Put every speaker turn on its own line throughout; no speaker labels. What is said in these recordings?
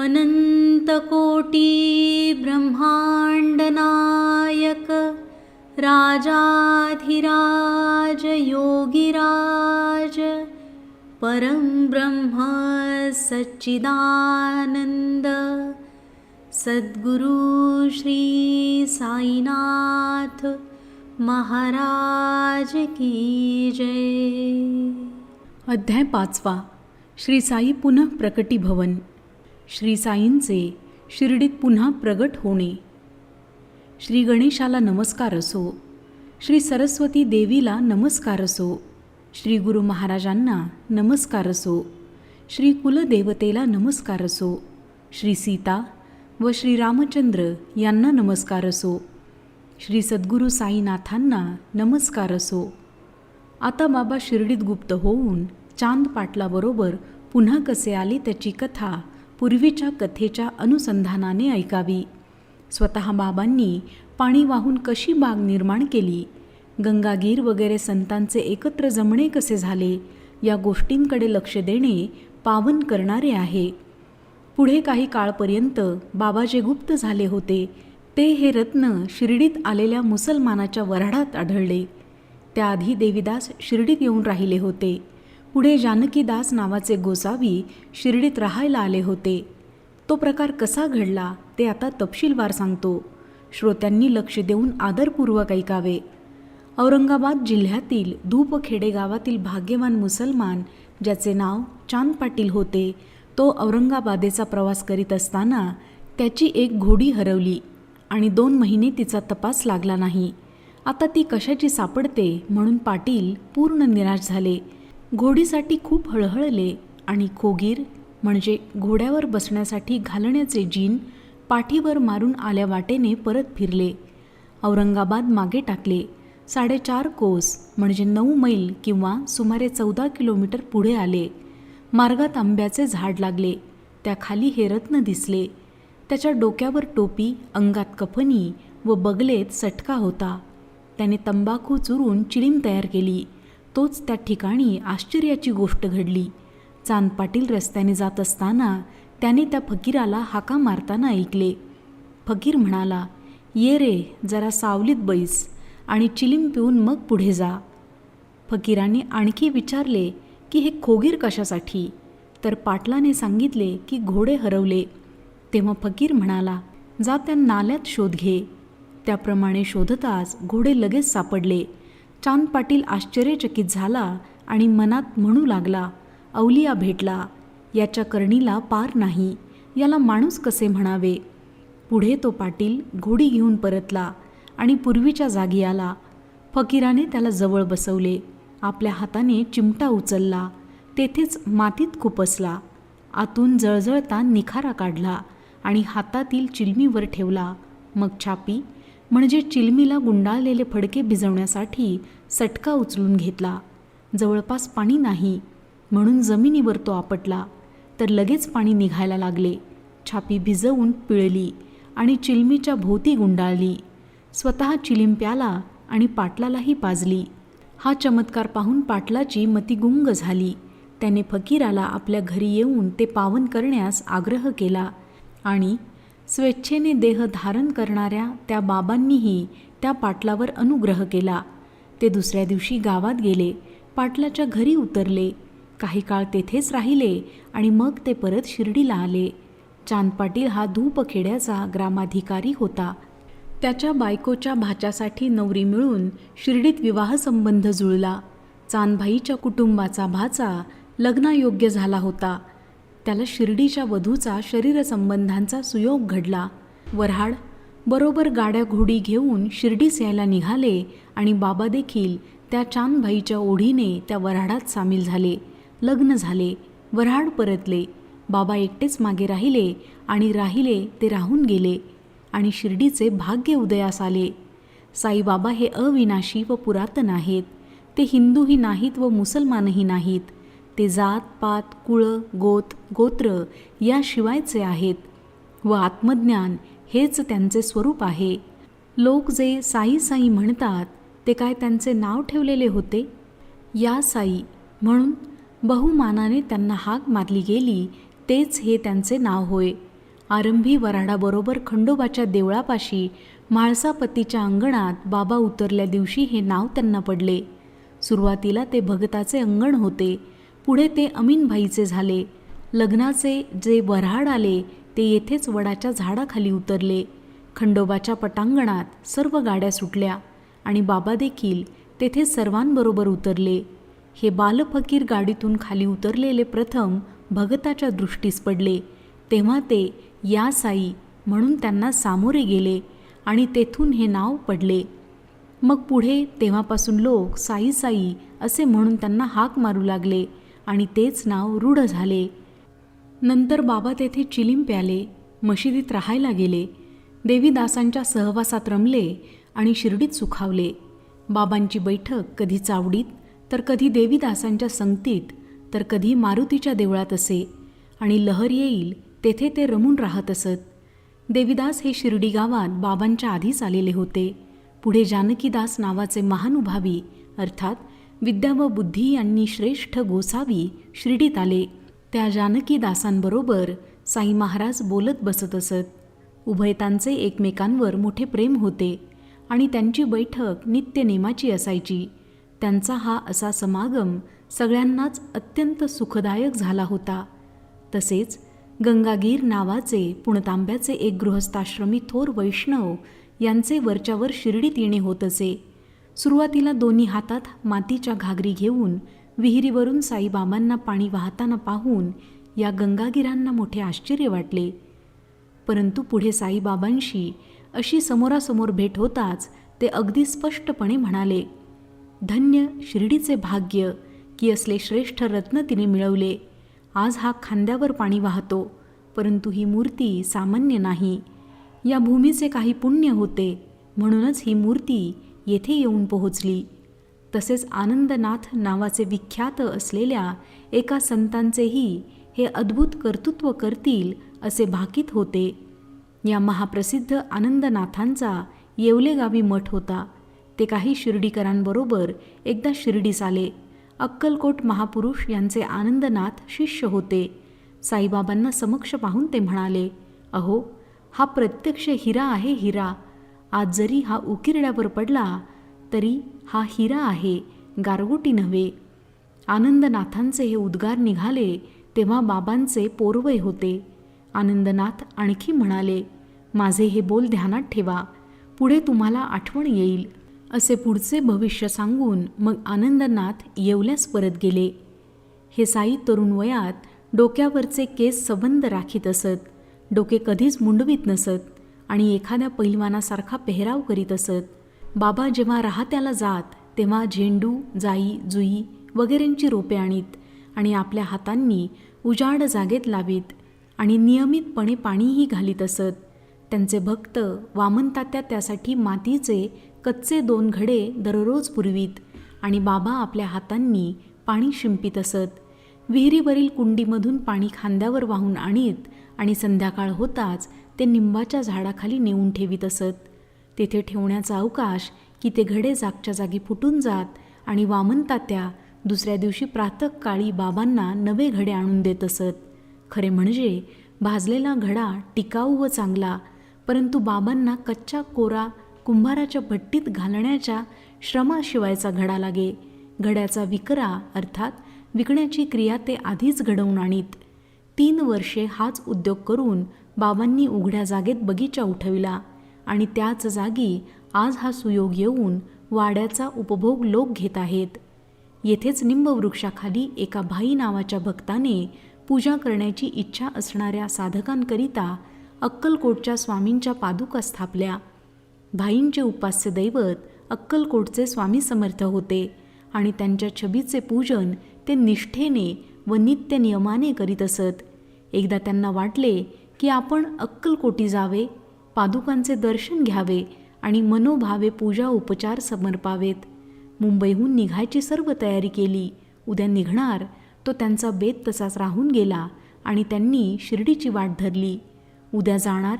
अनन्तकोटिब्रह्माण्डनायक राजाधिराज योगिराज परं ब्रह्म सच्चिदानन्द सद्गुरु श्री साईनाथ महाराज की जय।
अध्याय पाचवा श्री साई पुनः प्रकटी श्रीसाईंचे श्री साईंचे शिर्डीत पुन्हा प्रगट होणे. श्री गणेशाला नमस्कार असो. श्री सरस्वती देवीला नमस्कार असो. श्री गुरु महाराजांना नमस्कार असो. श्री कुलदेवतेला नमस्कार असो. श्री सीता व श्री रामचंद्र यांना नमस्कार असो. श्री सद्गुरू साईनाथांना नमस्कार असो. आता बाबा शिर्डीत गुप्त होऊन चांद पाटलाबरोबर पुन्हा कसे आले त्याची कथा पूर्वीच्या कथेच्या अनुसंधानाने ऐकावी. स्वतः बाबांनी पाणी वाहून कशी बाग निर्माण केली? गंगागीर वगैरे संतांचे एकत्र जमणे कसे झाले? या गोष्टींकडे लक्ष देणे पावन करणारे आहे. पुढे काही काळपर्यंत बाबा जे गुप्त झाले होते ते हे रत्न शिर्डीत आलेल्या मुसलमानाच्या वऱ्हाडात आढळले. त्याआधी देवीदास शिर्डीत येऊन राहिले होते. पुढे जानकीदास नावाचे गोसावी शिर्डीत राहायला आले होते. तो प्रकार कसा घडला ते आता तपशीलवार सांगतो. श्रोत्यांनी लक्ष देऊन आदरपूर्वक ऐकावे. औरंगाबाद जिल्ह्यातील धूपखेडे गावातील भाग्यवान मुसलमान ज्याचे नाव चांद पाटील होते तो औरंगाबादेचा प्रवास करीत असताना त्याची एक घोडी हरवली आणि दोन महिने तिचा तपास लागला नाही. आता ती कशाची सापडते म्हणून पाटील पूर्ण निराश झाले. घोडीसाठी खूप हळहळले आणि खोगीर म्हणजे घोड्यावर बसण्यासाठी घालण्याचे जीन पाठीवर मारून आल्या वाटेने परत फिरले. औरंगाबाद मागे टाकले. साडेचार कोस म्हणजे नऊ मैल किंवा सुमारे चौदा किलोमीटर पुढे आले. मार्गात आंब्याचे झाड लागले. त्याखाली हे रत्न दिसले. त्याच्या डोक्यावर टोपी अंगात कफनी व बगलेत सटका होता. त्याने तंबाखू चुरून चिलीम तयार केली. तोच त्या ठिकाणी आश्चर्याची गोष्ट घडली. चांद पाटील रस्त्याने जात असताना त्याने त्या फकीराला हाका मारताना ऐकले. फकीर म्हणाला ये रे जरा सावलीत बैस आणि चिलीम पिऊन मग पुढे जा. फकीराने आणखी विचारले की हे खोगीर कशासाठी? तर पाटलाने सांगितले की घोडे हरवले. तेव्हा फकीर म्हणाला जा त्या नाल्यात शोध घे. त्याप्रमाणे शोधताच घोडे लगेच सापडले. चांद पाटील आश्चर्यचकित झाला आणि मनात म्हणू लागला अवलिया भेटला. याच्या करणीला पार नाही. याला माणूस कसे म्हणावे? पुढे तो पाटील घोडी घेऊन परतला आणि पूर्वीच्या जागी आला. फकीराने त्याला जवळ बसवले. आपल्या हाताने चिमटा उचलला. तेथेच मातीत खुपसला. आतून जळजळता निखारा काढला आणि हातातील चिलमीवर ठेवला. मग छापी म्हणजे चिलमीला गुंडाळलेले फडके भिजवण्यासाठी सटका उचलून घेतला. जवळपास पाणी नाही म्हणून जमिनीवर तो आपटला. तर लगेच पाणी निघायला लागले. छापी भिजवून पिळली आणि चिलमीच्या भोवती गुंडाळली. स्वतः चिलीम प्याला आणि पाटलालाही पाजली. हा चमत्कार पाहून पाटलाची मती गुंग झाली. त्याने फकीराला आपल्या घरी येऊन ते पावन करण्यास आग्रह केला आणि स्वेच्छेने देह धारण करणाऱ्या त्या बाबांनीही त्या पाटलावर अनुग्रह केला. ते दुसऱ्या दिवशी गावात गेले पाटलाच्या घरी उतरले. काही काळ तेथेच राहिले आणि मग ते परत शिर्डीला आले. चांद पाटील हा धूपखेड्याचा ग्रामाधिकारी होता. त्याच्या बायकोच्या भाच्यासाठी नवरी मिळून शिर्डीत विवाहसंबंध जुळला. चांदभाईच्या कुटुंबाचा भाचा लग्नायोग्य झाला होता. त्याला शिर्डीच्या वधूचा शरीरसंबंधांचा सुयोग घडला. वऱ्हाड बरोबर गाड्या घोडी घेऊन शिर्डीस यायला निघाले आणि बाबा देखील त्या चांदभाईच्या ओढीने त्या वऱ्हाडात सामील झाले. लग्न झाले. वऱ्हाड परतले. बाबा एकटेच मागे राहिले आणि राहिले ते राहून गेले आणि शिर्डीचे भाग्य उदयास आले. साईबाबा हे अविनाशी व पुरातन आहेत. ते हिंदूही नाहीत व मुसलमानही नाहीत. ते जात पात कुळ गोत गोत्र याशिवायचे आहेत व आत्मज्ञान हेच त्यांचे स्वरूप आहे. लोक जे साई साई म्हणतात ते काय त्यांचे नाव ठेवलेले होते? या साई म्हणून बहुमानाने त्यांना हाक मारली गेली तेच हे त्यांचे नाव होय. आरंभी वराडाबरोबर खंडोबाच्या देवळापाशी म्हाळसापतीच्या अंगणात बाबा उतरल्या दिवशी हे नाव त्यांना पडले. सुरुवातीला ते भगताचे अंगण होते पुढे ते अमीनभाईचे झाले. लग्नाचे जे वऱ्हाड आले ते येथेच वडाच्या झाडाखाली उतरले. खंडोबाच्या पटांगणात सर्व गाड्या सुटल्या आणि बाबा देखील तेथे सर्वांबरोबर उतरले. हे बालफकीर गाडीतून खाली उतरलेले प्रथम भगताच्या दृष्टीस पडले. तेव्हा ते या साई म्हणून त्यांना सामोरे गेले आणि तेथून हे नाव पडले. मग पुढे तेव्हापासून लोक साई साई असे म्हणून त्यांना हाक मारू लागले. आणि तेच नाव रूढ झाले. नंतर बाबा तेथे चिलीम प्याले मशिदीत राहायला गेले. देवीदासांच्या सहवासात रमले आणि शिर्डीत सुखावले. बाबांची बैठक कधी चावडीत तर कधी देवीदासांच्या संगतीत तर कधी मारुतीच्या देवळात असे. आणि लहर येईल तेथे ते रमून राहत असत. देवीदास हे शिर्डी गावात बाबांच्या आधीच आलेले होते. पुढे जानकीदास नावाचे महानुभावी अर्थात विद्या व बुद्धी यांनी श्रेष्ठ गोसावी शिर्डीत आले. त्या जानकीदासांबरोबर साई महाराज बोलत बसत असत. उभयतांचे एकमेकांवर मोठे प्रेम होते आणि त्यांची बैठक नित्यनेमाची असायची. त्यांचा हा असा समागम सगळ्यांनाच अत्यंत सुखदायक झाला होता. तसेच गंगागीर नावाचे पुणतांब्याचे एक गृहस्थाश्रमी थोर वैष्णव यांचे वरच्यावर शिर्डीत येणे होत असे. सुरुवातीला दोन्ही हातात मातीच्या घागरी घेऊन विहिरीवरून साईबाबांना पाणी वाहताना पाहून या गंगागिरांना मोठे आश्चर्य वाटले. परंतु पुढे साईबाबांशी अशी समोरासमोर भेट होताच ते अगदी स्पष्टपणे म्हणाले धन्य शिर्डीचे भाग्य की असले श्रेष्ठ रत्न तिने मिळवले. आज हा खांद्यावर पाणी वाहतो परंतु ही मूर्ती सामान्य नाही. या भूमीचे काही पुण्य होते म्हणूनच ही मूर्ती येथे येऊन पोहोचली. तसेच आनंदनाथ नावाचे विख्यात असलेल्या एका संतांचेही हे अद्भुत कर्तृत्व करतील असे भाकीत होते. या महाप्रसिद्ध आनंदनाथांचा येवलेगावी मठ होता. ते काही शिर्डीकरांबरोबर एकदा शिर्डीस आले. अक्कलकोट महापुरुष यांचे आनंदनाथ शिष्य होते. साईबाबांना समक्ष पाहून ते म्हणाले अहो हा प्रत्यक्ष हिरा आहे हिरा. आज जरी हा उकिरड्यावर पडला तरी हा हिरा आहे गारगोटी नव्हे. आनंदनाथांचे हे उद्गार निघाले तेव्हा बाबांचे पोरवय होते. आनंदनाथ आणखी म्हणाले माझे हे बोल ध्यानात ठेवा. पुढे तुम्हाला आठवण येईल. असे पुढचे भविष्य सांगून मग आनंदनाथ येवल्यास परत गेले. हे साई तरुण वयात डोक्यावरचे केस सबंद राखीत असत. डोके कधीच मुंडवीत नसत. आणि एखाद्या पैलवानासारखा पेहराव करीत असत. बाबा जेव्हा राहत्याला जात तेव्हा झेंडू जाई जुई वगैरेंची रोपे आणीत आणि आपल्या हातांनी उजाड जागेत लावीत आणि नियमितपणे पाणीही घालीत असत. त्यांचे भक्त वामनतात्या त्यासाठी मातीचे कच्चे दोन घडे दररोज पुरवीत आणि बाबा आपल्या हातांनी पाणी शिंपीत असत. विहिरीवरील कुंडीमधून पाणी खांद्यावर वाहून आणीत आणि संध्याकाळ होताच ते निंबाच्या झाडाखाली नेऊन ठेवीत असत. तेथे ठेवण्याचा अवकाश की ते घडे जागच्या जागी फुटून जात आणि वामनतात्या दुसऱ्या दिवशी प्रातःकाळी बाबांना नवे घडे आणून देत असत. खरे म्हणजे भाजलेला घडा टिकाऊ व चांगला परंतु बाबांना कच्चा कोरा कुंभाराच्या भट्टीत घालण्याच्या श्रमाशिवायचा घडा लागे. घड्याचा विकरा अर्थात विकण्याची क्रिया ते आधीच घडवून आणीत. तीन वर्षे हाच उद्योग करून बाबांनी उघड्या जागेत बगीचा उठविला आणि त्याच जागी आज हा सुयोग येऊन वाड्याचा उपभोग लोक घेत आहेत. येथेच निंबवृक्षाखाली एका भाई नावाच्या भक्ताने पूजा करण्याची इच्छा असणाऱ्या साधकांकरिता अक्कलकोटच्या स्वामींच्या पादुका स्थापल्या. भाईंचे उपास्य दैवत अक्कलकोटचे स्वामी समर्थ होते आणि त्यांच्या छबीचे पूजन ते निष्ठेने व नित्य नियमाने करीत असत. एकदा त्यांना वाटले की आपण अक्कलकोटी जावे पादुकांचे दर्शन घ्यावे आणि मनोभावे पूजा उपचार समर्पावेत. मुंबईहून निघायची सर्व तयारी केली उद्या निघणार तो त्यांचा बेत तसाच राहून गेला आणि त्यांनी शिर्डीची वाट धरली. उद्या जाणार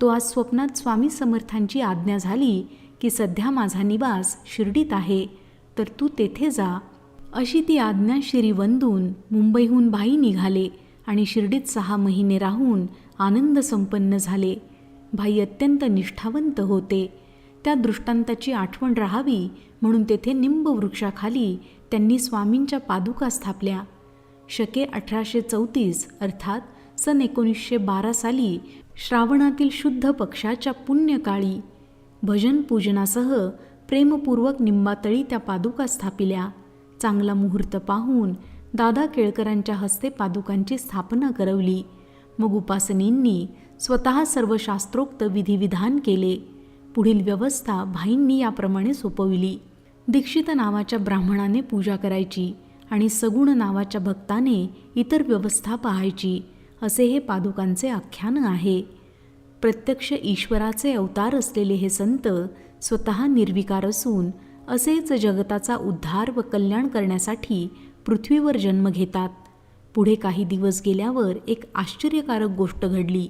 तो आज स्वप्नात स्वामी समर्थांची आज्ञा झाली की सध्या माझा निवास शिर्डीत आहे तर तू तेथे जा. अशी ती आज्ञा शिरी वंदून मुंबईहून भाई निघाले आणि शिर्डीत सहा महिने राहून आनंद संपन्न झाले. भाई अत्यंत निष्ठावंत होते. त्या दृष्टांताची आठवण राहावी म्हणून तेथे निंब वृक्षाखाली त्यांनी स्वामींच्या पादुका स्थापल्या. शके अठराशे चौतीस अर्थात सन एकोणीसशे बारा साली श्रावणातील शुद्ध पक्षाच्या पुण्यकाळी भजन पूजनासह प्रेमपूर्वक निंबातळी त्या पादुका स्थापिल्या. चांगला मुहूर्त पाहून दादा केळकरांच्या हस्ते पादुकांची स्थापना करवली. मग उपासनींनी स्वतः सर्व शास्त्रोक्त विधिविधान केले. पुढील व्यवस्था भाईंनी याप्रमाणे सोपविली. दीक्षित नावाच्या ब्राह्मणाने पूजा करायची आणि सगुण नावाच्या भक्ताने इतर व्यवस्था पाहायची असे हे पादुकांचे आख्यान आहे. प्रत्यक्ष ईश्वराचे अवतार असलेले हे संत स्वतः निर्विकार असून असेच जगताचा उद्धार व कल्याण करण्यासाठी पृथ्वीवर जन्म घेतात. पुढे काही दिवस गेल्यावर एक आश्चर्यकारक गोष्ट घडली.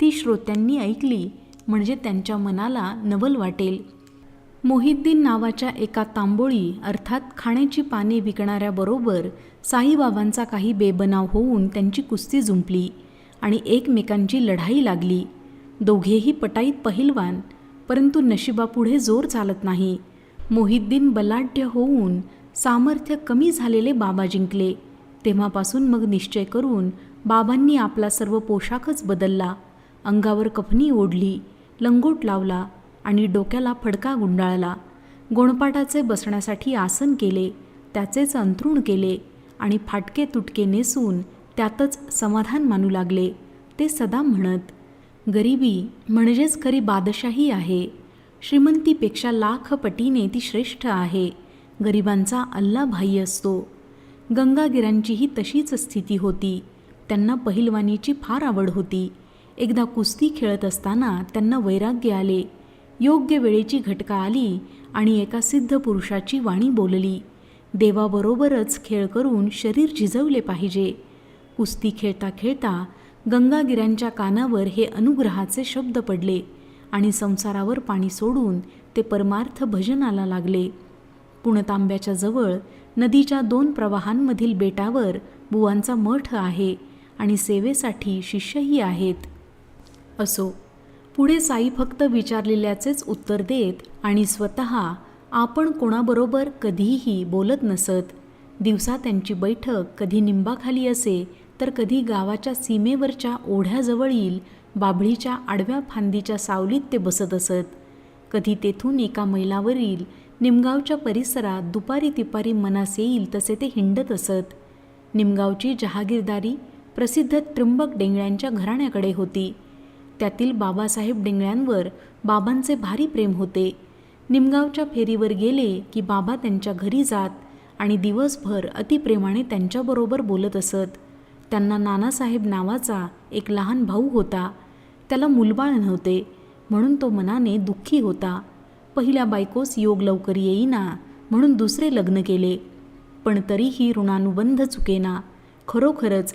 ती श्रोत्यांनी ऐकली म्हणजे त्यांच्या मनाला नवल वाटेल. मोहिद्दीन नावाच्या एका तांबोळी अर्थात खाण्याची पाने विकणाऱ्याबरोबर साईबाबांचा काही बेबनाव होऊन त्यांची कुस्ती जुंपली आणि एकमेकांची लढाई लागली. दोघेही पटाईत पहिलवान परंतु नशिबापुढे जोर चालत नाही. मोहिद्दीन बलाढ्य होऊन सामर्थ्य कमी झालेले बाबा जिंकले. तेव्हापासून मग निश्चय करून बाबांनी आपला सर्व पोशाखच बदलला. अंगावर कफनी ओढली लंगोट लावला आणि डोक्याला फडका गुंडाळला. गोणपाटाचे बसण्यासाठी आसन केले त्याचेच अंथरूण केले आणि फाटके तुटके नेसून त्यातच समाधान मानू लागले. ते सदा म्हणत गरिबी म्हणजेच खरी बादशाही आहे. श्रीमंतीपेक्षा लाख पटीने ती श्रेष्ठ आहे. गरिबांचा अल्ला भाई असतो. गंगागिरांचीही तशीच स्थिती होती. त्यांना पहिलवानीची फार आवड होती. एकदा कुस्ती खेळत असताना त्यांना वैराग्य आले. योग्य वेळेची घटका आली आणि एका सिद्ध पुरुषाची वाणी बोलली. देवाबरोबरच खेळ करून शरीर झिजवले पाहिजे. कुस्ती खेळता खेळता गंगागिऱ्यांच्या कानावर हे अनुग्रहाचे शब्द पडले आणि संसारावर पाणी सोडून ते परमार्थ भजनाला लागले. पुणतांब्याच्या जवळ नदीच्या दोन प्रवाहांमधील बेटावर बुवांचा मठ आहे आणि सेवेसाठी शिष्यही आहेत. असो पुढे साई फक्त विचारलेल्याचेच उत्तर देत आणि स्वतः आपण कोणाबरोबर कधीही बोलत नसत. दिवसा त्यांची बैठक कधी निंबाखाली असे तर कधी गावाच्या सीमेवरच्या ओढ्याजवळील बाभळीच्या आडव्या फांदीच्या सावलीत ते बसत असत. कधी तेथून एका मैलावरील निमगावच्या परिसरात दुपारी तिपारी मनास येईल तसे ते हिंडत असत. निमगावची जहागीरदारी प्रसिद्ध त्र्यंबक डेंगळ्यांच्या घराण्याकडे होती. त्यातील बाबासाहेब डेंगळ्यांवर बाबांचे भारी प्रेम होते. निमगावच्या फेरीवर गेले की बाबा त्यांच्या घरी जात आणि दिवसभर अतिप्रेमाने त्यांच्याबरोबर बोलत असत. त्यांना नानासाहेब नावाचा एक लहान भाऊ होता. त्याला मुलबाळ नव्हते म्हणून तो मनाने दुःखी होता. पहिल्या बायकोस योग लवकर येईना म्हणून दुसरे लग्न केले. पण तरीही ऋणानुबंध चुकेना. खरोखरच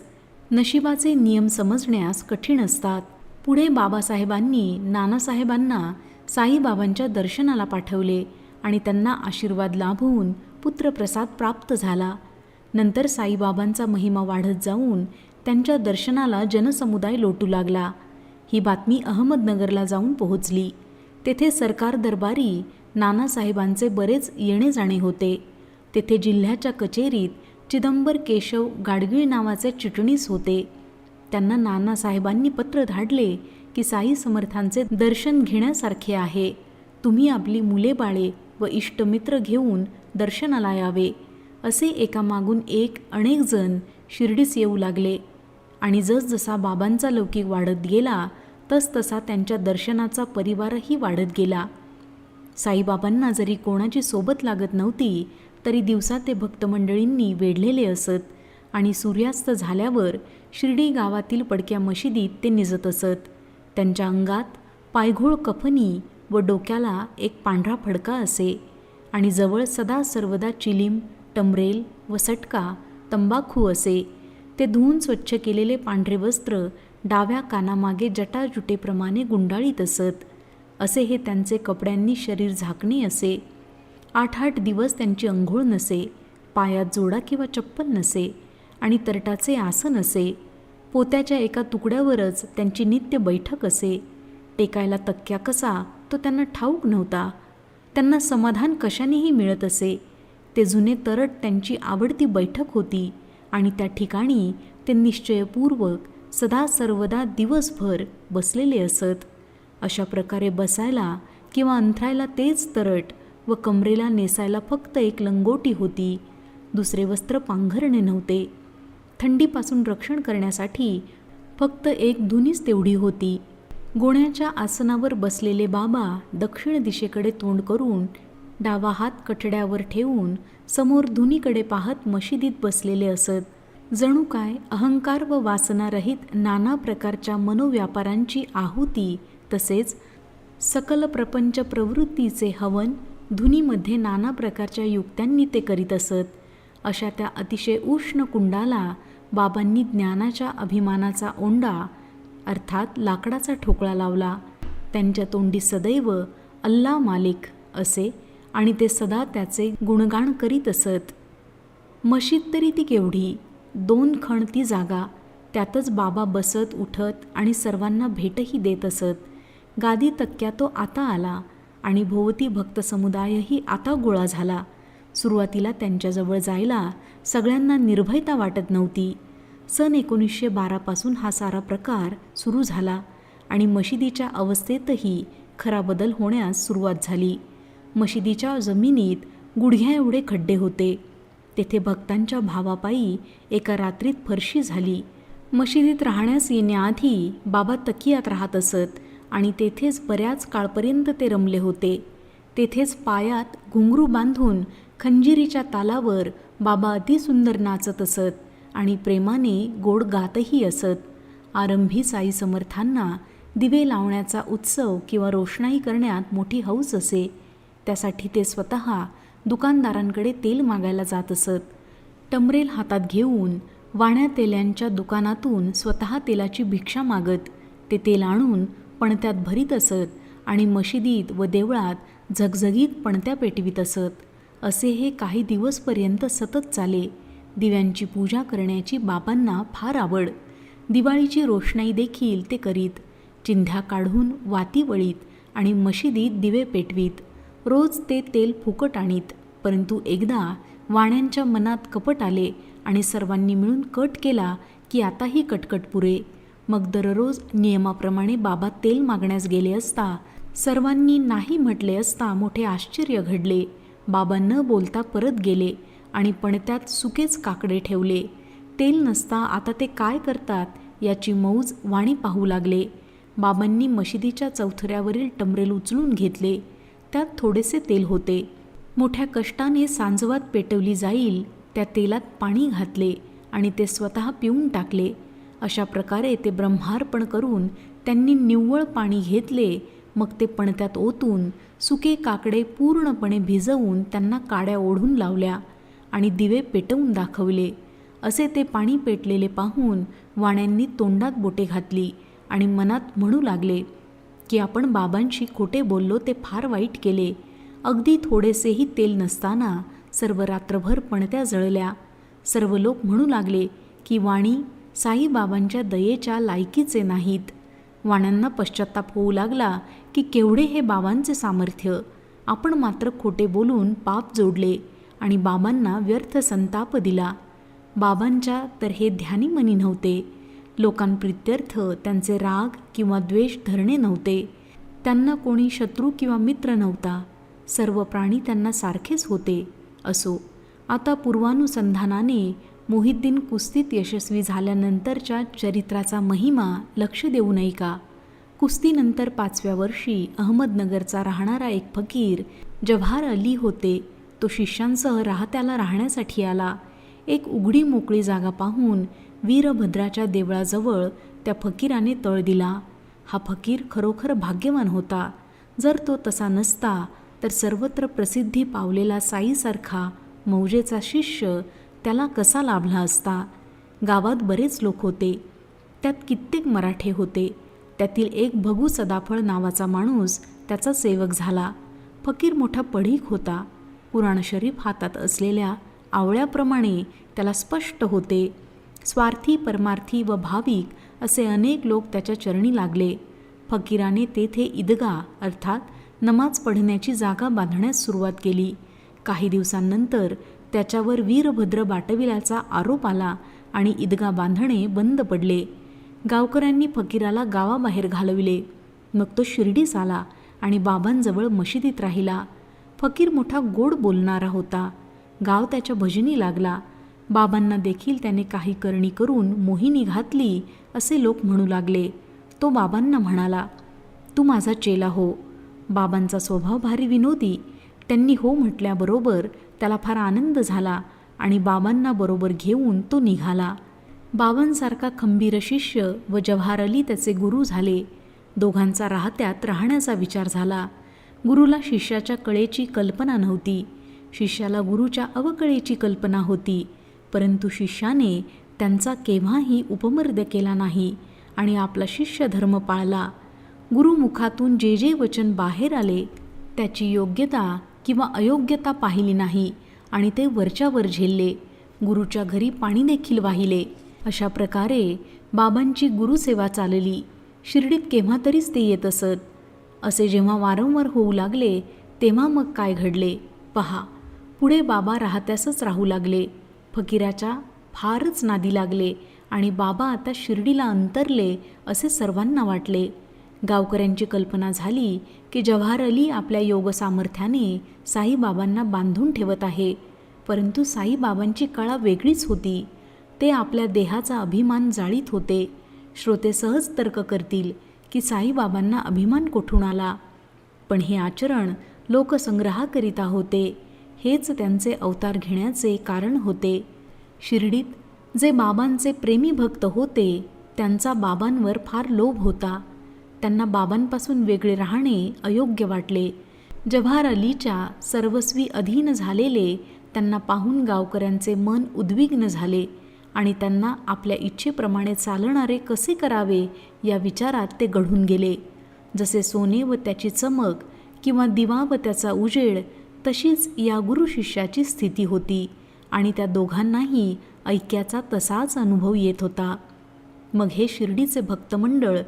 नशिबाचे नियम समजण्यास कठीण असतात. पुढे बाबासाहेबांनी नानासाहेबांना साईबाबांच्या दर्शनाला पाठवले आणि त्यांना आशीर्वाद लाभवून पुत्रप्रसाद प्राप्त झाला. नंतर साईबाबांचा महिमा वाढत जाऊन त्यांच्या दर्शनाला जनसमुदाय लोटू लागला. ही बातमी अहमदनगरला जाऊन पोहोचली. तेथे सरकार दरबारी नानासाहेबांचे बरेच येणे जाणे होते. तेथे जिल्ह्याच्या कचेरीत चिदंबर केशव गाडगीळ नावाचे चिटणीस होते. त्यांना नानासाहेबांनी पत्र धाडले की साई समर्थांचे दर्शन घेण्यासारखे आहे. तुम्ही आपली मुले बाळे व इष्टमित्र घेऊन दर्शनाला यावे. असे एकामागून एक अनेक जण शिर्डीस येऊ लागले. आणि जसजसा बाबांचा लौकिक वाढत गेला तसतसा त्यांच्या दर्शनाचा परिवारही वाढत गेला. साईबाबांना जरी कोणाची सोबत लागत नव्हती तरी दिवसा ते भक्तमंडळींनी वेढलेले असत आणि सूर्यास्त झाल्यावर शिर्डी गावातील पडक्या मशिदीत ते निजत असत. त्यांच्या अंगात पायघोळ कफनी व डोक्याला एक पांढरा फडका असे आणि जवळ सदा सर्वदा चिलीम टमरेल व सटका तंबाखू असे. ते धुवून स्वच्छ केलेले पांढरे वस्त्र डाव्या कानामागे जटाजुटेप्रमाणे गुंडाळीत असत. असे हे त्यांचे कपड्यांनी शरीर झाकणे असे. आठ आठ दिवस त्यांची अंघोळ नसे. पायात जोडा किंवा चप्पल नसे. आणि तरटाचे आसन असे. पोत्याच्या एका तुकड्यावरच त्यांची नित्य बैठक असे. टेकायला तक्क्या कसा तो त्यांना ठाऊक नव्हता. त्यांना समाधान कशानेही मिळत असे. ते जुने तरट त्यांची आवडती बैठक होती. आणि त्या ठिकाणी ते निश्चयपूर्वक सदा सर्वदा दिवसभर बसलेले असत. अशा प्रकारे बसायला किंवा अंथरायला तेच तरट व कमरेला नेसायला फक्त एक लंगोटी होती. दुसरे वस्त्र पांघरणे नव्हते. थंडीपासून रक्षण करण्यासाठी फक्त एक धुनीच तेवढी होती. गोण्याच्या आसनावर बसलेले बाबा दक्षिण दिशेकडे तोंड करून डावा हात कठड्यावर ठेवून समोर धुनीकडे पाहत मशिदीत बसलेले असत. जणू काय अहंकार व वासनारहित नाना प्रकारच्या मनोव्यापारांची आहुती तसेच सकल प्रपंच प्रवृत्तीचे हवन धुनीमध्ये नाना प्रकारच्या युक्त्यांनी ते करीत असत. अशा त्या अतिशय उष्ण कुंडाला बाबांनी ज्ञानाच्या अभिमानाचा ओंडा अर्थात लाकडाचा ठोकळा लावला. त्यांच्या तोंडी सदैव अल्ला मालिक असे आणि ते सदा त्याचे गुणगान करीत असत. मशीद तरी ती केवढी? दोन खण ती जागा त्यातच बाबा बसत उठत आणि सर्वांना भेटही देत असत. गादी तक्क्या तो आता आला आणि भोवती भक्त समुदायही आता गोळा झाला. सुरुवातीला त्यांच्याजवळ जायला सगळ्यांना निर्भयता वाटत नव्हती. सन एकोणीसशे बारापासून हा सारा प्रकार सुरू झाला आणि मशिदीच्या अवस्थेतही खरा बदल होण्यास सुरुवात झाली. मशिदीच्या जमिनीत गुडघ्या एवढे खड्डे होते. तेथे भक्तांच्या भावापायी एका रात्रीत फरशी झाली. मशिदीत राहण्यास येण्याआधी बाबा तकियात राहत असत आणि तेथेच बऱ्याच काळपर्यंत ते रमले होते. तेथेच पायात घुंगरू बांधून खंजिरीच्या तालावर बाबा अतिसुंदर नाचत असत आणि प्रेमाने गोड गातही असत. आरंभी साई समर्थांना दिवे लावण्याचा उत्सव किंवा रोषणाई करण्यात मोठी हौस असे. त्यासाठी ते स्वतः दुकानदारांकडे तेल मागायला जात असत. टमरेल हातात घेऊन वाण्या तेल्यांच्या दुकानातून स्वतः तेलाची भिक्षा मागत ते तेल आणून पणत्यात भरीत असत आणि मशिदीत व देवळात झगझगीत पणत्या पेटवीत असत. असे हे काही दिवसपर्यंत सतत चाले. दिव्यांची पूजा करण्याची बाबांना फार आवड. दिवाळीची रोषणाई देखील ते करीत. चिंध्या काढून वाती वळीत आणि मशिदीत दिवे पेटवीत. रोज ते तेल फुकट आणीत. परंतु एकदा वाण्यांच्या मनात कपट आले आणि सर्वांनी मिळून कट केला की आताही कटकट पुरे. मग दररोज नियमाप्रमाणे बाबा तेल मागण्यास गेले असता सर्वांनी नाही म्हटले असता मोठे आश्चर्य घडले. बाबा न बोलता परत गेले आणि पणत्यात सुकेच काकडे ठेवले. तेल नसता आता ते काय करतात याची मौज वाणी पाहू लागले. बाबांनी मशिदीच्या चौथऱ्यावरील टमरेल उचलून घेतले. त्यात थोडेसे तेल होते. मोठ्या कष्टाने सांजवात पेटवली जाईल त्या तेलात पाणी घातले आणि ते स्वतः पिऊन टाकले. अशा प्रकारे ते ब्रह्मार्पण करून त्यांनी निव्वळ पाणी घेतले मग ते पणत्यात ओतून सुके काकडे पूर्णपणे भिजवून त्यांना काड्या ओढून लावल्या आणि दिवे पेटवून दाखवले. असे ते पाणी पेटलेले पाहून वाण्यांनी तोंडात बोटे घातली आणि मनात म्हणू लागले की आपण बाबांशी खोटे बोललो ते फार वाईट केले. अगदी थोडेसेही तेल नसताना सर्व रात्रभर पणत्या जळल्या. सर्व लोक म्हणू लागले की वाणी साईबाबांच्या दयेच्या लायकीचे नाहीत. वाण्यांना पश्चाताप होऊ लागला की केवढे हे बाबांचे सामर्थ्य. आपण मात्र खोटे बोलून पाप जोडले आणि बाबांना व्यर्थ संताप दिला. बाबांच्या तर हे ध्यानी मनी नव्हते. लोकांप्रित्यर्थ त्यांचे राग किंवा द्वेष धरणे नव्हते. त्यांना कोणी शत्रू किंवा मित्र नव्हता. सर्व प्राणी त्यांना सारखेच होते. असो आता पूर्वानुसंधानाने मोहिद्दीन कुस्तीत यशस्वी झाल्यानंतरच्या चरित्राचा महिमा लक्ष देऊ नये का? कुस्तीनंतर पाचव्या वर्षी अहमदनगरचा राहणारा एक फकीर जव्हार अली होते. तो शिष्यांसह राहत्याला राहण्यासाठी आला. एक उघडी मोकळी जागा पाहून वीरभद्राच्या देवळाजवळ त्या फकीराने तळ दिला. हा फकीर खरोखर भाग्यवान होता. जर तो तसा नसता तर सर्वत्र प्रसिद्धी पावलेला साईसारखा मौजेचा शिष्य त्याला कसा लाभला असता? गावात बरेच लोक होते. त्यात कित्येक मराठे होते. त्यातील एक भगू सदाफळ नावाचा माणूस त्याचा सेवक झाला. फकीर मोठा पढीक होता. पुराण शरीफ हातात असलेल्या आवळ्याप्रमाणे त्याला स्पष्ट होते. स्वार्थी परमार्थी व भाविक असे अनेक लोक त्याच्या चरणी लागले. फकीराने तेथे ईदगा अर्थात नमाज पढण्याची जागा बांधण्यास सुरुवात केली. काही दिवसांनंतर त्याच्यावर वीरभद्र बाटविल्याचा आरोप आला आणि ईदगा बांधणे बंद पडले. गावकऱ्यांनी फकीराला गावाबाहेर घालविले. मग तो शिर्डीस आला आणि बाबांजवळ मशिदीत राहिला. फकीर मोठा गोड बोलणारा होता. गाव त्याच्या भजनी लागला. बाबांना देखील त्याने काही करणी करून मोहिनी घातली असे लोक म्हणू लागले. तो बाबांना म्हणाला तू माझा चेला हो. बाबांचा स्वभाव भारी विनोदी. त्यांनी हो म्हटल्याबरोबर त्याला फार आनंद झाला आणि बाबांना बरोबर घेऊन तो निघाला. बाबांसारखा खंबीर शिष्य व जव्हार अली त्याचे गुरु झाले. दोघांचा राहत्यात राहण्याचा विचार झाला. गुरुला शिष्याच्या कळेची कल्पना नव्हती. शिष्याला गुरुच्या अवकळेची कल्पना होती. परंतु शिष्याने त्यांचा केव्हाही उपमर्द केला नाही आणि आपला शिष्य धर्म पाळला. गुरुमुखातून जे जे वचन बाहेर आले त्याची योग्यता किंवा अयोग्यता पाहिली नाही आणि ते वरच्यावर झेलले गुरुच्या घरी पाणी देखील वाहिले. अशा प्रकारे बाबांची गुरुसेवा चालली. शिर्डीत केव्हा तरीच ते येत असत. असे जेव्हा वारंवार होऊ लागले तेव्हा मग काय घडले? पहा. पुढे बाबा राहत्यासच राहू लागले. फकीराच्या फारच नादी लागले आणि बाबा आता शिर्डीला अंतरले असे सर्वांना वाटले. गावकऱ्यांची कल्पना झाली की जव्हार अली आपल्या योगसामर्थ्याने साईबाबांना बांधून ठेवत आहे. परंतु साईबाबांची कळा वेगळीच होती. ते आपल्या देहाचा अभिमान जाळीत होते. श्रोते सहज तर्क करतील की साईबाबांना अभिमान कोठून आला? पण हे आचरण लोकसंग्रहाकरिता होते. हेच त्यांचे अवतार घेण्याचे कारण होते. शिर्डीत जे बाबांचे प्रेमी भक्त होते त्यांचा बाबांवर फार लोभ होता. त्यांना बाबांपासून वेगळे राहणे अयोग्य वाटले. जव्हार अलीच्या सर्वस्वी अधीन झालेले त्यांना पाहून गावकऱ्यांचे मन उद्विग्न झाले आणि त्यांना आपल्या इच्छेप्रमाणे चालणारे कसे करावे या विचारात ते घडून गेले. जसे सोने व त्याची चमक किंवा दिवा व त्याचा उजेड तशीच या गुरु शिष्याची स्थिती होती आणि त्या दोघांनाही ऐक्याचा तसाच अनुभव येत होता. मग हे शिर्डीचे भक्तमंडळ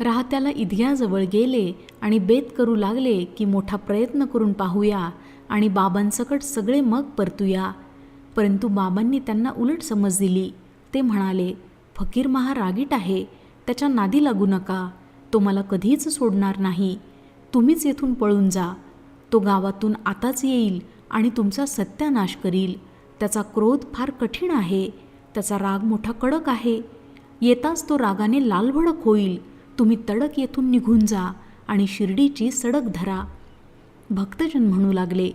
राहत्याला ईदग्याजवळ गेले आणि बेत करू लागले की मोठा प्रयत्न करून पाहूया आणि बाबांसकट सगळे मग परतूया. परंतु बाबांनी त्यांना उलट समज दिली. ते म्हणाले फकीर महा रागीट आहे त्याच्या नादी लागू नका. तो मला कधीच सोडणार नाही. तुम्हीच येथून पळून जा. तो गावातून आताच येईल आणि तुमचा सत्यानाश करील. त्याचा क्रोध फार कठीण आहे. त्याचा राग मोठा कडक आहे. येताच तो रागाने लालभडक होईल. तुम्ही तडक येथून निघून जा आणि शिर्डीची सडक धरा. भक्तजन म्हणू लागले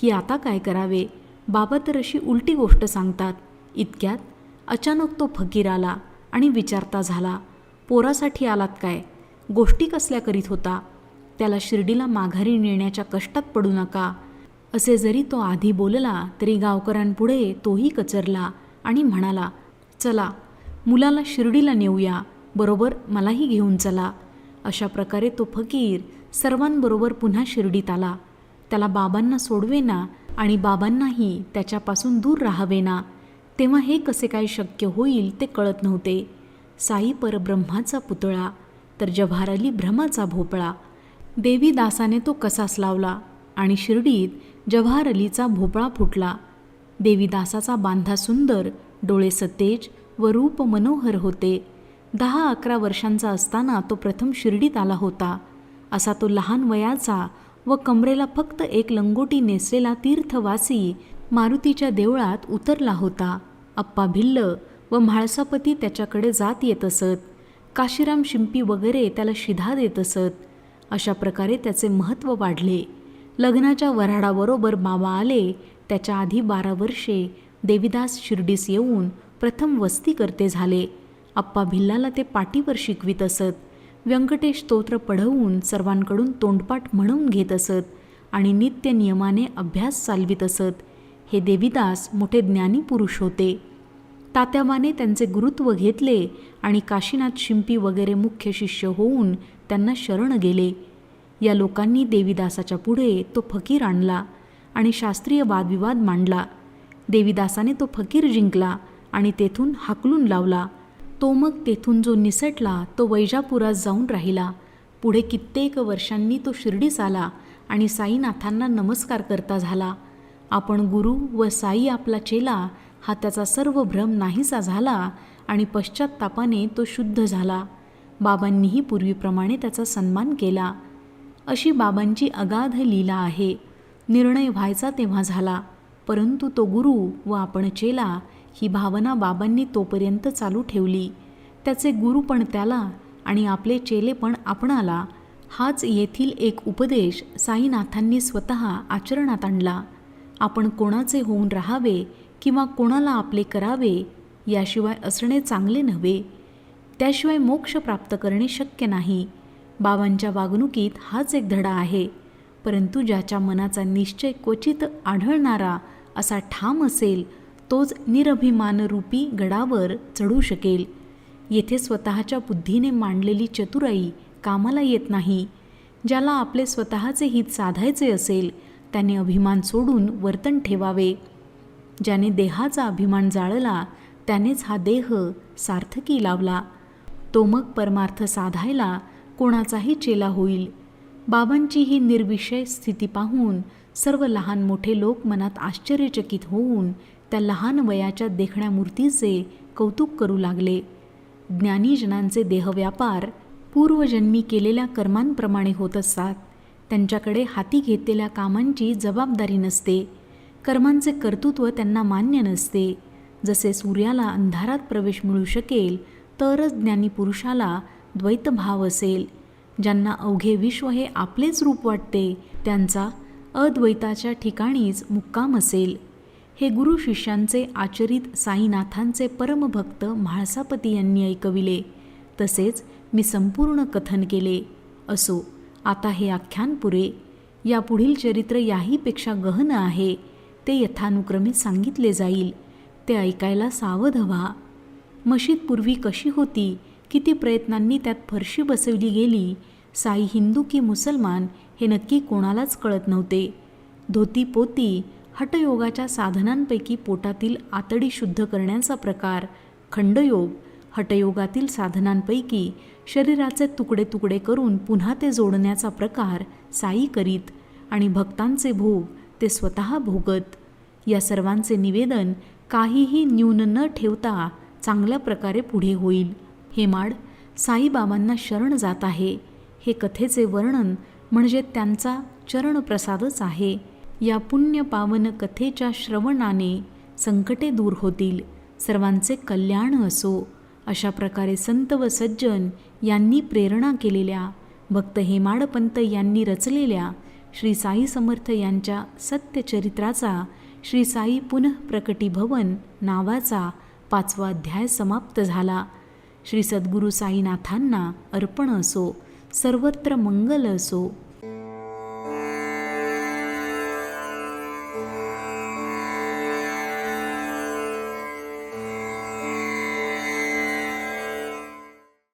की आता काय करावे? बाबा तर अशी उलटी गोष्ट सांगतात. इतक्यात अचानक तो फकीर आला आणि विचारता झाला पोरासाठी आलात काय? गोष्टी कसल्या करीत होता? त्याला शिर्डीला माघारी नेण्याच्या कष्टात पडू नका असे जरी तो आधी बोलला तरी गावकऱ्यांपुढे तोही कचरला आणि म्हणाला चला मुलाला शिर्डीला नेऊया. बरोबर मलाही घेऊन चला. अशा प्रकारे तो फकीर सर्वांबरोबर पुन्हा शिर्डीत आला. त्याला बाबांना सोडवेना आणि बाबांनाही त्याच्यापासून दूर राहावेना. तेव्हा हे कसे काय शक्य होईल ते कळत नव्हते. साई परब्रह्माचा पुतळा तर जव्हार अली भ्रमाचा भोपळा. देवीदासाने तो कसाच लावला आणि शिर्डीत जव्हार अलीचा भोपळा फुटला. देवीदासाचा बांधा सुंदर डोळे सतेज व रूप मनोहर होते. दहा अकरा वर्षांचा असताना तो प्रथम शिर्डीत आला होता. असा तो लहान वयाचा व कमरेला फक्त एक लंगोटी नेसलेला तीर्थवासी मारुतीच्या देवळात उतरला होता. अप्पा भिल्ल व म्हाळसापती त्याच्याकडे जात येत असत. काशीराम शिंपी वगैरे त्याला शिधा देत असत. अशा प्रकारे त्याचे महत्त्व वाढले. लग्नाच्या वऱ्हाडाबरोबर बाबा आले. त्याच्या आधी बारा वर्षे देविदास शिर्डीस येऊन प्रथम वस्ती करते झाले. अप्पा भिल्लाला ते पाटीवर शिकवित असत. व्यंकटेश स्तोत्र पढवून सर्वांकडून तोंडपाठ म्हणून घेत असत आणि नित्य नियमाने अभ्यास चालवित असत. हे देवीदास मोठे ज्ञानी पुरुष होते. तात्याबाने त्यांचे गुरुत्व घेतले आणि काशीनाथ शिंपी वगैरे मुख्य शिष्य होऊन त्यांना शरण गेले. या लोकांनी देवीदासाच्या पुढे तो फकीर आणला आणि शास्त्रीय वादविवाद मांडला. देवीदासाने तो फकीर जिंकला आणि तेथून हाकलून लावला. तो मग तेथून जो निसटला तो वैजापुरात जाऊन राहिला. पुढे कित्येक वर्षांनी तो शिर्डीस आला आणि साईनाथांना नमस्कार करता झाला. आपण गुरु व साई आपला चेला हा त्याचा सर्व भ्रम नाहीसा झाला आणि पश्चात्तापाने तो शुद्ध झाला. बाबांनीही पूर्वीप्रमाणे त्याचा सन्मान केला. अशी बाबांची अगाध लीला आहे. निर्णय व्हायचा तेव्हा झाला. परंतु तो गुरु व आपण चेला ही भावना बाबांनी तोपर्यंत चालू ठेवली. त्याचे गुरु पण त्याला आणि आपले चेले पण आपणाला हाच येथील एक उपदेश साईनाथांनी स्वतः आचरणात आणला. आपण कोणाचे होऊन राहावे किंवा कोणाला आपले करावे याशिवाय असणे चांगले नव्हे. त्याशिवाय मोक्ष प्राप्त करणे शक्य नाही. बाबांच्या वागणुकीत हाच एक धडा आहे. परंतु ज्याच्या मनाचा निश्चय क्वचित आढळणारा असा ठाम असेल तोच निरभिमानरूपी गडावर चढू शकेल. येथे स्वतःच्या बुद्धीने मांडलेली चतुराई कामाला येत नाही. ज्याला आपले स्वतःचे हित साधायचे असेल त्याने अभिमान सोडून वर्तन ठेवावे. ज्याने देहाचा अभिमान जाळला त्यानेच हा देह सार्थकी लावला. तो मग परमार्थ साधायला कोणाचाही चेला होईल. बाबांची ही निर्विषय स्थिती पाहून सर्व लहान मोठे लोक मनात आश्चर्यचकित होऊन त्या लहान वयाच्या देखण्या मूर्तीचे कौतुक करू लागले. ज्ञानीजनांचे देहव्यापार पूर्वजन्मी केलेल्या कर्मांप्रमाणे होत असतात. त्यांच्याकडे हाती घेतलेल्या कामांची जबाबदारी नसते. कर्मांचे कर्तृत्व त्यांना मान्य नसते. जसे सूर्याला अंधारात प्रवेश मिळू शकेल तरच ज्ञानी पुरुषाला द्वैतभाव असेल. ज्यांना अवघे विश्व हे आपलेच रूप वाटते त्यांचा अद्वैताच्या ठिकाणीच मुक्काम असेल. हे गुरु शिष्यांचे आचरित साईनाथांचे परमभक्त म्हाळसापती यांनी ऐकविले. तसेच मी संपूर्ण कथन केले. असो आता हे आख्यान पुरे. या पुढील चरित्र याहीपेक्षा गहन आहे. ते यथानुक्रमे सांगितले जाईल. ते ऐकायला सावध व्हा. मशीद पूर्वी कशी होती? किती प्रयत्नांनी त्यात फरशी बसवली गेली? साई हिंदू की मुसलमान हे नक्की कोणालाच कळत नव्हते. धोती पोती हटयोगाच्या साधनांपैकी पोटातील आतडी शुद्ध करण्याचा प्रकार खंडयोग हटयोगातील साधनांपैकी शरीराचे तुकडे तुकडे करून पुन्हा ते जोडण्याचा प्रकार साई करीत आणि भक्तांचे भोग ते स्वतः भोगत. या सर्वांचे निवेदन काहीही न्यून न ठेवता चांगल्या प्रकारे पुढे होईल. हे माड साईबाबांना शरण जात आहे. हे कथेचे वर्णन म्हणजे त्यांचा चरणप्रसादच आहे. या पुण्य पावन कथेच्या श्रवणाने संकटे दूर होतील. सर्वांचे कल्याण असो. अशा प्रकारे संत व सज्जन यांनी प्रेरणा केलेल्या भक्त हेमाडपंत यांनी रचलेल्या श्री साई समर्थ यांच्या सत्यचरित्राचा श्री साई पुनःप्रकटीभवन नावाचा पाचवा अध्याय समाप्त झाला. श्री सद्गुरू साईनाथांना अर्पण असो. सर्वत्र मंगल असो.